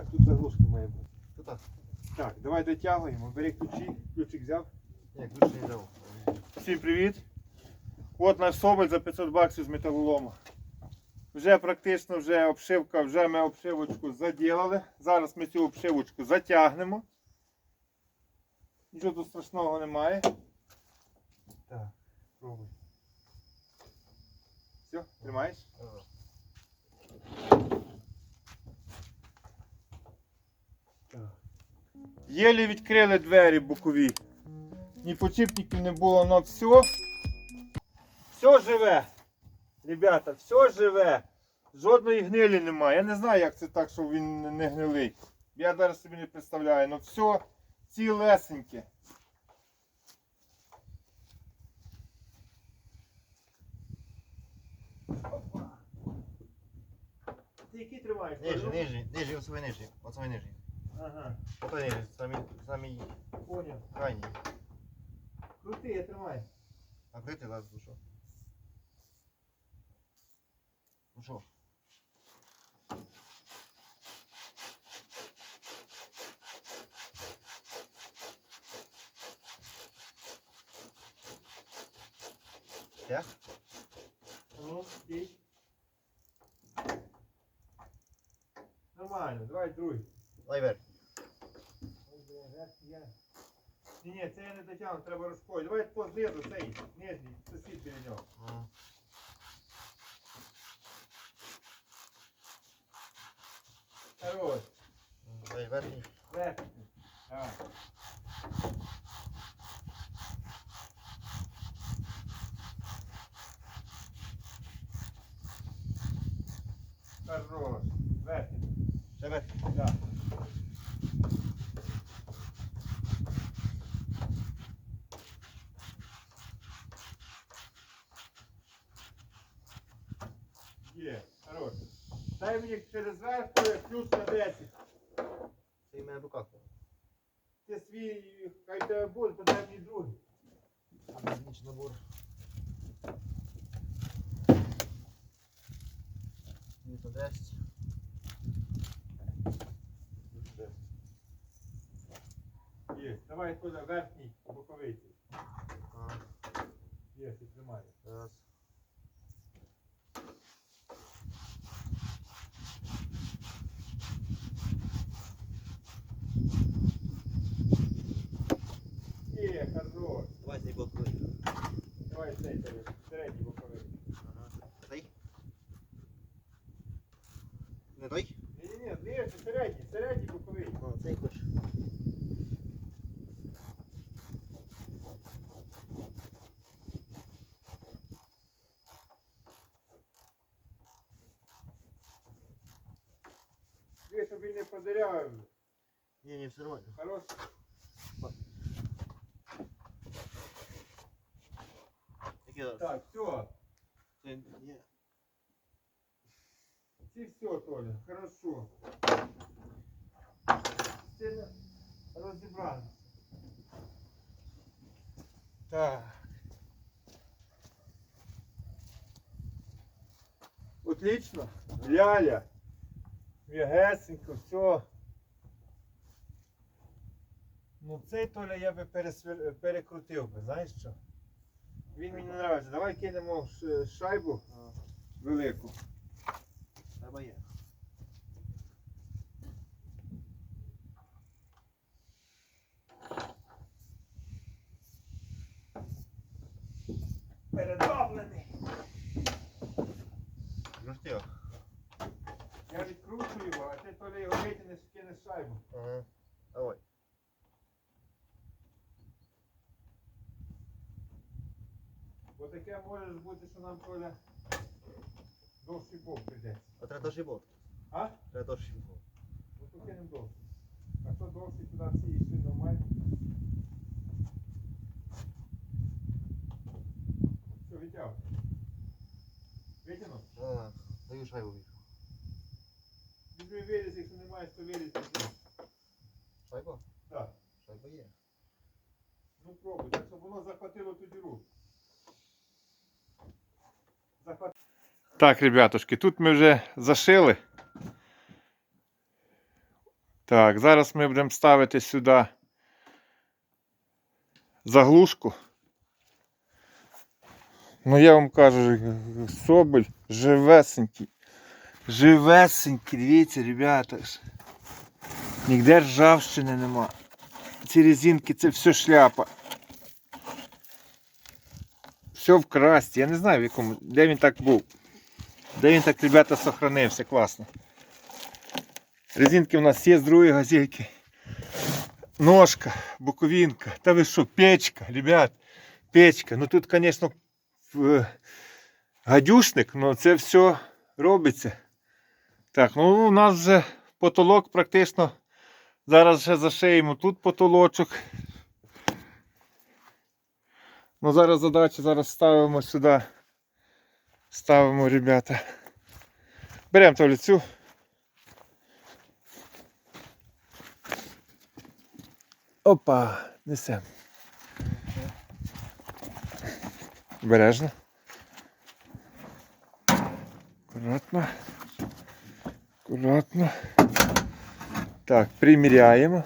Так, тут заглушка має бути. Так, давай дотягуємо. Бери ключі. Ключик взяв. Ні, ключ не взяв. Всім привіт! От наш соболь за 500 баксів з металолому. Вже практично вже обшивка, вже ми обшивочку заділили. Зараз ми цю обшивочку затягнемо. Нічого тут страшного немає. Так, пробуй. Все, тримаєш? Ага. Єлі відкрили двері бокові. Ні почіпників не було, але все. Все живе. Ребята, все живе. Жодної гнилі немає. Я не знаю, як це так, що він не гнилий. Я зараз собі не представляю. але все цілесеньке. Ти який тримаєш? Нижній, нижній, оцей нижній, оцей нижній. Ага, Отой нижній, самі, самі поняв. крайній. Крути, я тримаю. Накрити зараз душу. Ну що? Я? Ну, стій. Нормально, давай другий. Дай я. Ні, ні, це я не дотягну, треба ручкою. Давай по знизу цей, нижній, сусід біля нього. Ага. Хорош, Дай верхній. верхній. Давай. Хорош, верхній. Ще верхній. Да. Дай мені через верх ключ на 10. Це ім'я в руках. Ти свій, хай тебе буде, то дай мені другий. А безліч набор. Ньютон 10. Є, давай туди верхній боковий. Ага. Є, ти тримай. Раз. тобі не подаряю. Ні, ні, все нормально. Хорош. Який зараз? Так, все. Це ні. Ти все, Толя, хорошо. Ти не- розібрали. Так. Отлично. Ляля. М'ягесенько, все. Ну цей Толя я би пересвер... перекрутив би, знаєш що? Він мені не подобається. Давай кинемо шайбу велику. Треба є. Я відкручую його, а ти то ли його витягнеш, кинеш шайбу. Ага. Давай. Бо таке може бути, що нам Толя довший бок прийдеться. А треба теж і. А? Треба теж і болт. Ну то кинемо довший. А що довший туди всі йшли нормально? Що, відтяв? Витягнув? А, даю шайбу. Візьми виріз, якщо не маєш, то виріз. Шайба? Так. Шайба є. Ну пробуй, так щоб воно захватило ту діру. Захват... Так, ребятушки, тут ми вже зашили. Так, зараз ми будемо ставити сюди заглушку. Ну я вам кажу, соболь живесенький. Живесенький, дивіться, ребята. ж. Ніде ржавщини нема. Ці резинки це все шляпа. Все в красті. Я не знаю в якому, де він так був. Де він так, ребята, сохранився, класно. Резинки у нас є з другої газельки. Ножка, боковинка. Та ви що, печка, ребят. Печка. Ну тут, звісно, гадюшник, але це все робиться. Так, ну у нас вже потолок практично. Зараз ще зашиємо тут потолочок. Ну зараз задача, зараз ставимо сюди. Ставимо, ребята. Беремо таблицю. Опа, несемо. Бережно. Аккуратно. Аккуратно. Так, приміряємо.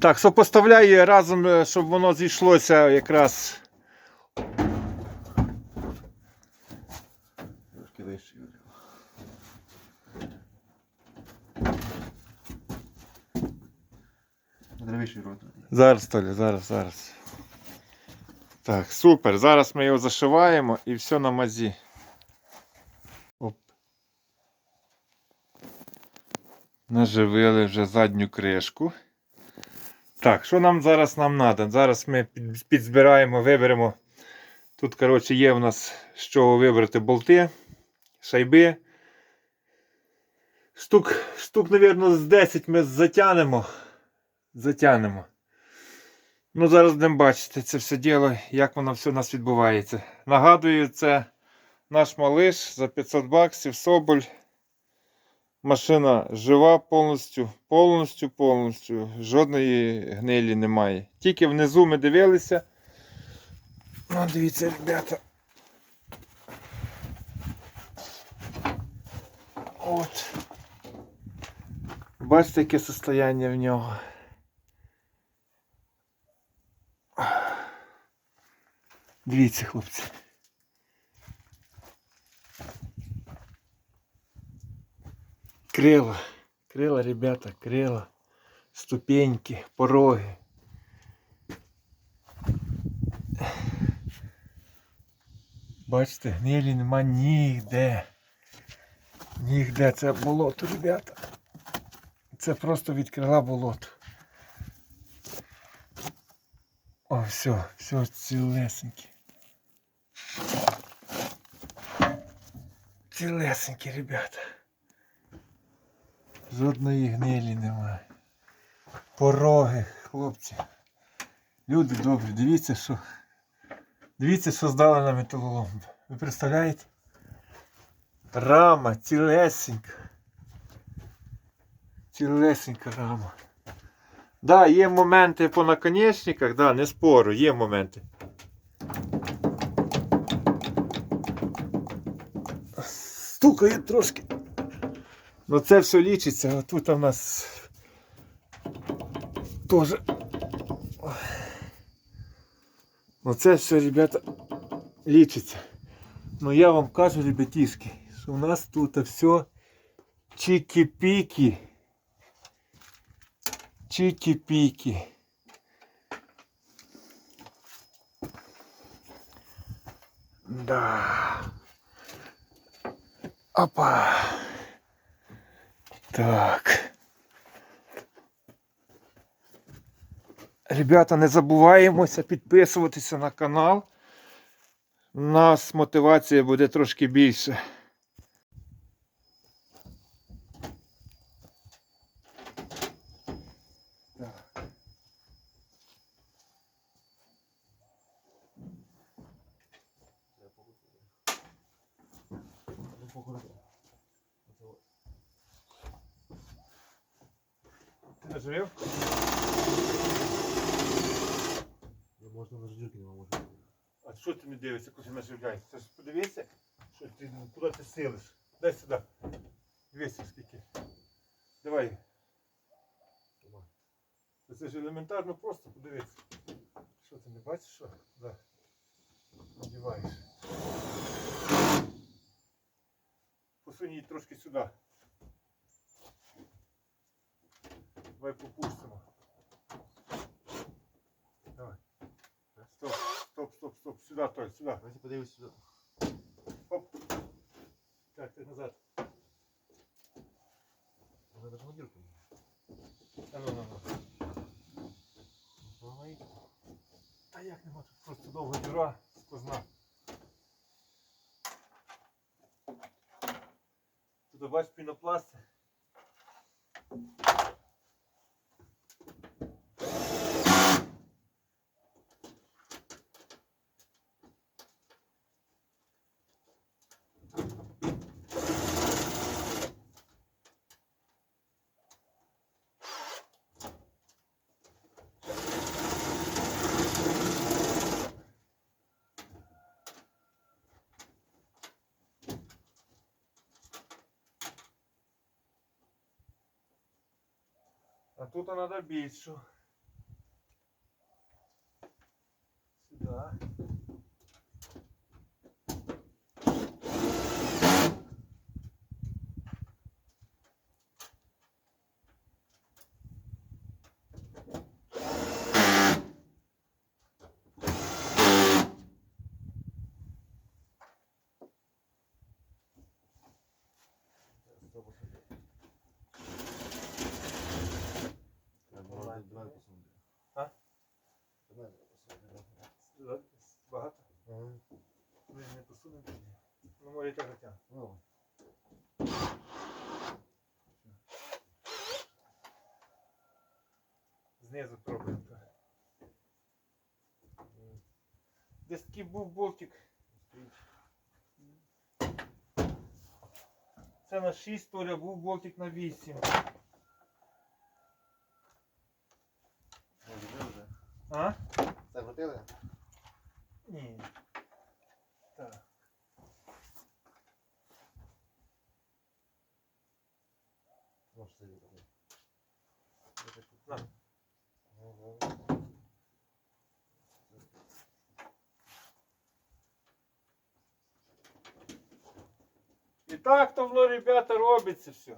Так, сопоставляю разом, е, щоб воно зійшлося якраз. Трошки вище. Рот. Зараз, Толя, зараз, зараз. Так, супер. Зараз ми його зашиваємо і все на мазі. Наживили вже задню кришку. Так, що нам зараз нам треба? Зараз ми підзбираємо, виберемо. Тут, коротше, є в нас з чого вибрати болти, шайби. Штук, штук, мабуть, з 10 ми затягнемо. Затягнемо. Ну, зараз будемо бачити це все діло, як воно все у нас відбувається. Нагадую, це наш малиш за 500 баксів, Соболь. Машина жива повністю, повністю, повністю. Жодної гнилі немає. Тільки внизу ми дивилися. Ну, дивіться, ребята. От. Бачите, яке состояння в нього. Дивіться, хлопці. Крила. Крила, ребята, крила. Ступеньки, пороги. Бачите, гнилі нема нігде. Нігде. Це болото, ребята. Це просто від крила болото. О, все, все цілесеньке. Цілесеньке, ребята. Жодної гнилі немає. Пороги, хлопці. Люди добрі, дивіться, що. Дивіться, що здали на металолом. Ви представляєте? Рама цілесенька. Цілесенька рама. Да, є моменти по наконечниках, да, не спору, є моменти. Стукає трошки. Ну це все лічиться, а тут у нас теж. Ну це все, ребята, лічиться. Ну я вам кажу, ребятишки, що у нас тут все чики-піки. Чики-піки. Да. Опа. Так. Ребята, не забуваємося підписуватися на канал. У нас мотивація буде трошки більше. Ну, Ти наживив? Ну, Можна на ждюки, не може. А що ти не дивишся, коли наживляєш? Це ж подивися, що ти, куди ти силиш. Дай сюди. Дивися скільки. Давай, Це ж елементарно просто подивитися. Що ти не бачиш, що? Да. Надіваєш. Посунь її трошки сюди. Давай попустимо. Давай. Стоп, стоп, стоп, стоп. Сюди, Толь, сюди. Давайте подивись сюди. Оп. Так, ти назад. Вона даже на дірку. А ну, ну, ну. Вона і- Та як нема тут просто довга діра сквозна. Тут бачиш пінопласти. А тут треба більшу. Сюди. Я думаю, давай посунути. А? Давай посунути. Сюди. Багато. Ага. Ми не посунемо. Так затягнути. Ну, Знизу пробуємо. Десь такий був болтик. Це на 6 толя, був болтик на 8. може, вже вже. А? Це крутили? Ні. Так. Може, це є такий. На. Ага. І так то воно, ребята, робиться все.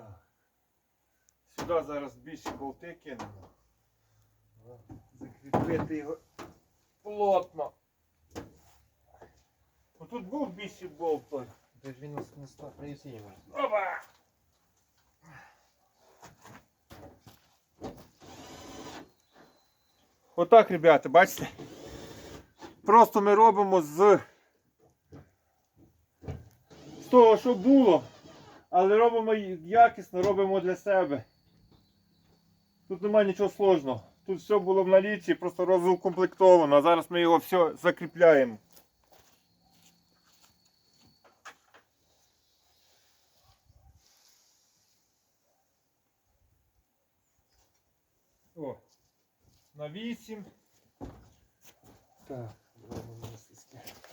Так. Сюди зараз більше болти кинемо. Закріпити його плотно. Ну, тут був більший болт. той. Ти ж він нас не став, може. Опа! Отак, ребята, бачите? Просто ми робимо з, з того, що було, але робимо якісно, робимо для себе. Тут немає нічого сложного. Тут все було в наліччі, просто розукомплектовано, а зараз ми його все закріпляємо. О, на 8. Так. Не стискаємо.